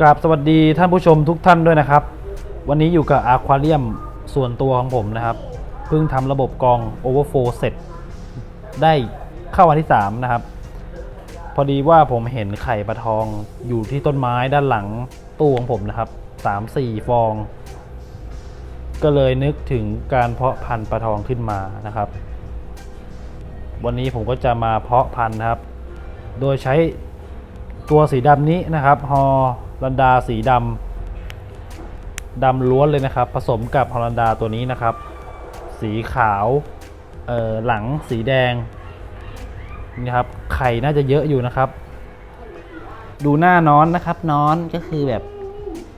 กราบสวัสดีท่านผู้ชมทุกท่านด้วยนะครับ วันนี้อยู่กับอะควาเรียมส่วนตัวของผมนะครับ เพิ่งทำระบบกองโอเวอร์โฟเสร็จ ได้เข้าวันที่ 3 นะครับ พอดีว่าผมเห็นไข่ปลาทองอยู่ที่ต้นไม้ด้านหลังตู้ของผมนะครับ 3-4 ฟอง ก็เลยนึกถึงการเพาะพันธุ์ปลาทองขึ้นมานะครับ วันนี้ผมก็จะมาเพาะพันธุ์นะครับ โดยใช้ตัวสีดำนี้นะครับฮอ ลันดาสีดำดำล้วนเลยนะครับ ผสมกับฮอลันดาตัวนี้นะครับ สีขาวเอ่อหลังสีแดงนี่ครับไข่น่าจะเยอะอยู่นะครับ ดูหน้าน้อนนะครับน้อนก็คือแบบ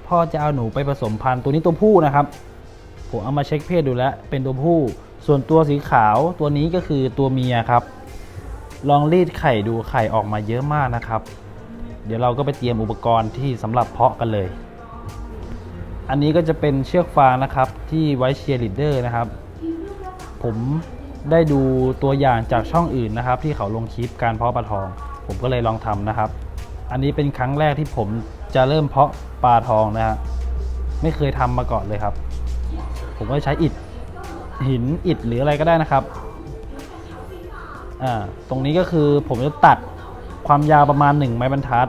พ่อจะเอาหนูไปผสมพันธุ์ตัวนี้ตัวผู้นะครับผมเอามาเช็คเพศดูแล้วเป็นตัวผู้ ส่วนตัวสีขาวตัวนี้ก็คือตัวเมียครับ ลองรีดไข่ดูไข่ออกมาเยอะมากนะครับ เดี๋ยวเราก็ไปเตรียมอุปกรณ์ที่สำหรับเพาะกันเลย อันนี้ก็จะเป็นเชือกฟางนะครับที่ไว้เชียร์ลีดเดอร์นะครับ ผมได้ดูตัวอย่างจากช่องอื่นนะครับ ที่เขาลงคลิปการเพาะปลาทอง ผมก็เลยลองทำนะครับ อันนี้เป็นครั้งแรกที่ผมจะเริ่มเพาะปลาทองนะฮะไม่เคยทำมาก่อนเลยครับ ผมก็ใช้อิฐหินอิฐหรืออะไรก็ได้นะครับอ่าตรงนี้ก็คือผมจะตัด ความยาวประมาณ 1 ไม้บรรทัด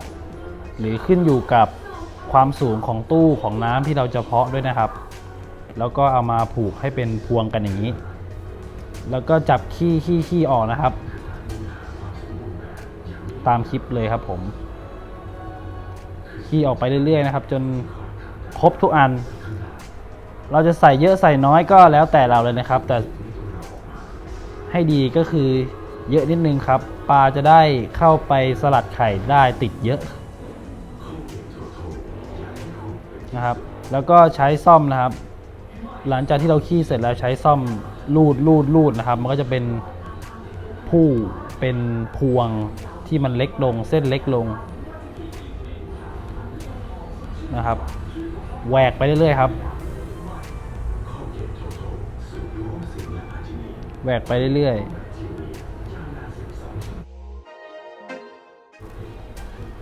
หรือขึ้นอยู่กับความสูงของตู้ของน้ำที่เราจะเพาะด้วยนะครับ แล้วก็เอามาผูกให้เป็นพวงกันอย่างนี้ แล้วก็จับขี้ขี้ขี้ออกนะครับ ตามคลิปเลยครับผมขี้ออกไปเรื่อยๆนะครับ จนครบทุกอัน เราจะใส่เยอะใส่น้อยก็แล้วแต่เราเลยนะครับ แต่ให้ดีก็คือเยอะนิดนึงครับ ปลาจะได้เข้าไปสลัดไข่ได้ติดเยอะนะครับ แล้วก็ใช้ซ่อมนะครับ หลังจากที่เราขี้เสร็จแล้วใช้ซ่อมลูดลูดลูดนะครับ มันก็จะเป็นผู้เป็นพวงที่มันเล็กลงเส้นเล็กลงนะครับแหวกไปเรื่อยๆครับแหวกไปเรื่อยๆ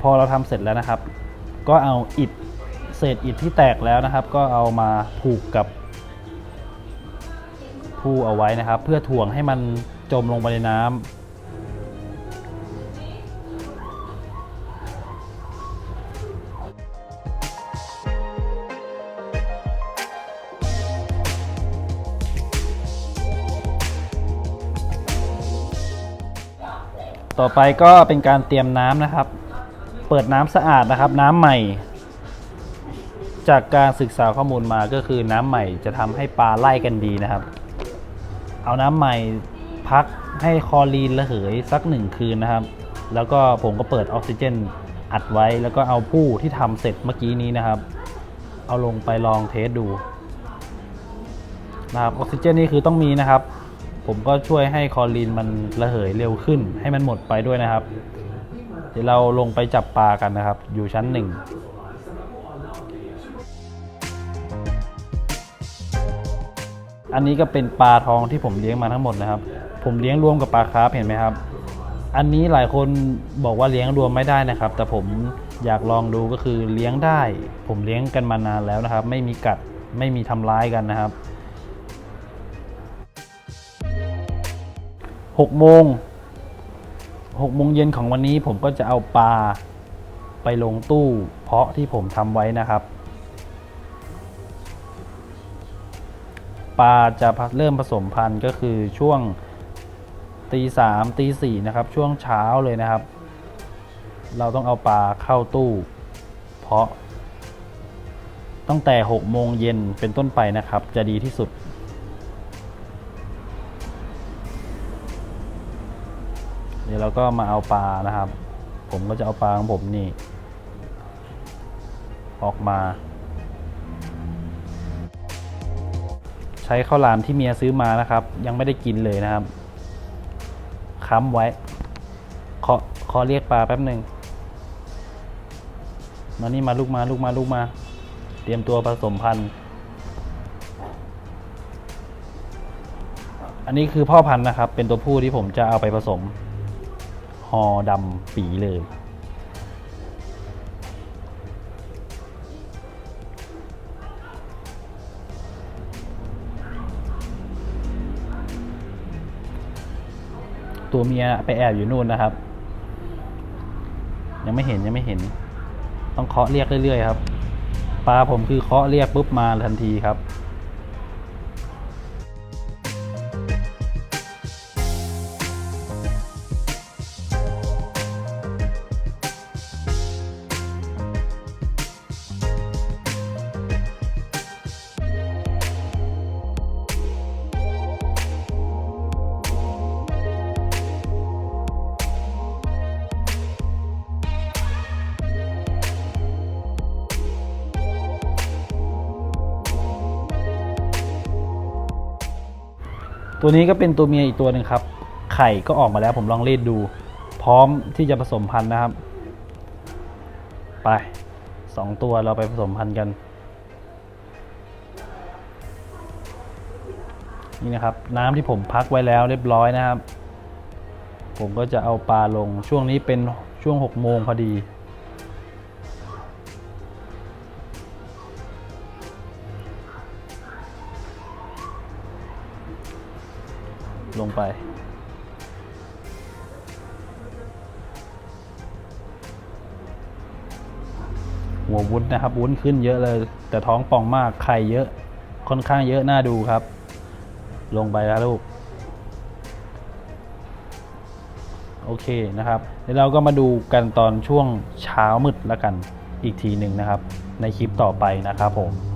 พอเราทำเสร็จแล้วนะครับ ก็เอาอิฐเศษอิฐที่แตกแล้วนะครับ ก็เอามาผูกกับผู้เอาไว้นะครับ เพื่อถ่วงให้มันจมลงไปในน้ำต่อไปก็เป็นการเตรียมน้ำนะครับ เปิดน้ำสะอาดนะครับ น้ำใหม่ จากการศึกษาข้อมูลมาก็คือน้ำใหม่จะทำให้ปลาไล่กันดีนะครับ เอาน้ำใหม่พักให้คลอรีนระเหยสักหนึ่งคืนนะครับ แล้วก็ผมก็เปิดออกซิเจนอัดไว้แล้วก็เอาผู้ที่ทำเสร็จเมื่อกี้นี้นะครับ เอาลงไปลองเทสดูนะครับออกซิเจนนี่คือต้องมีนะครับ ผมก็ช่วยให้คลอรีนมันระเหยเร็วขึ้น ให้มันหมดไปด้วยนะครับ เดี๋ยวเราลงไปจับปลากันนะครับ อยู่ชั้นหนึ่งอันนี้ก็เป็นปลาทองที่ผมเลี้ยงมาทั้งหมดนะครับ ผมเลี้ยงรวมกับปลาคาร์ฟเห็นไหมครับ อันนี้หลายคนบอกว่าเลี้ยงรวมไม่ได้นะครับ แต่ผมอยากลองดูก็คือเลี้ยงได้ ผมเลี้ยงกันมานานแล้วนะครับ ไม่มีกัดไม่มีทำร้ายกันนะครับหกโมง หกโมงเย็นของวันนี้ผมก็จะเอาปลาไปลงตู้เพาะที่ผมทำไว้นะครับ ปลาจะเริ่มผสมพันธุ์ก็คือช่วงตีสามตีสี่นะครับ ช่วงเช้าเลยนะครับ เราต้องเอาปลาเข้าตู้เพาะ ตั้งแต่6โมงเย็นเป็นต้นไปนะครับ จะดีที่สุด เดี๋ยวเราก็มาเอาปลานะครับ ผมก็จะเอาปลาของผมนี่ ออกมา ใช้ข้าวหลามที่เมียซื้อมานะครับ ยังไม่ได้กินเลยนะครับค้ำไว้ขอขอเรียกปลาแป๊บหนึ่งมานี่มาลูกมาลูกมาลูกมา เตรียมตัวผสมพันธุ์ อันนี้คือพ่อพันธุ์นะครับ เป็นตัวผู้ที่ผมจะเอาไปผสม ฮอดำปีเลย ตัวเมียไปแอบอยู่นู่นนะครับ ยังไม่เห็นยังไม่เห็น ต้องเคาะเรียกเรื่อยๆครับปลาผมคือเคาะเรียกปุ๊บมาทันทีครับ ตัวนี้ก็เป็นตัวเมียอีกตัวหนึ่งครับ ไข่ก็ออกมาแล้วผมลองรีดดู พร้อมที่จะผสมพันธุ์นะครับ ไปสองตัวเราไปผสมพันธุ์กัน นี่นะครับ น้ำที่ผมพักไว้แล้วเรียบร้อยนะครับ ผมก็จะเอาปลาลงช่วงนี้เป็นช่วงหกโมงพอดี ลงไป หัววุ้นนะครับ วุ้นขึ้นเยอะเลย แต่ท้องป่องมากไข่เยอะ ค่อนข้างเยอะน่าดูครับ ลงไปแล้วลูก โอเคนะครับเดี๋ยวเราก็มาดูกันตอนช่วงเช้ามืดล้วกันอีกทีหนึ่งนะครับ ในคลิปต่อไปนะครับผม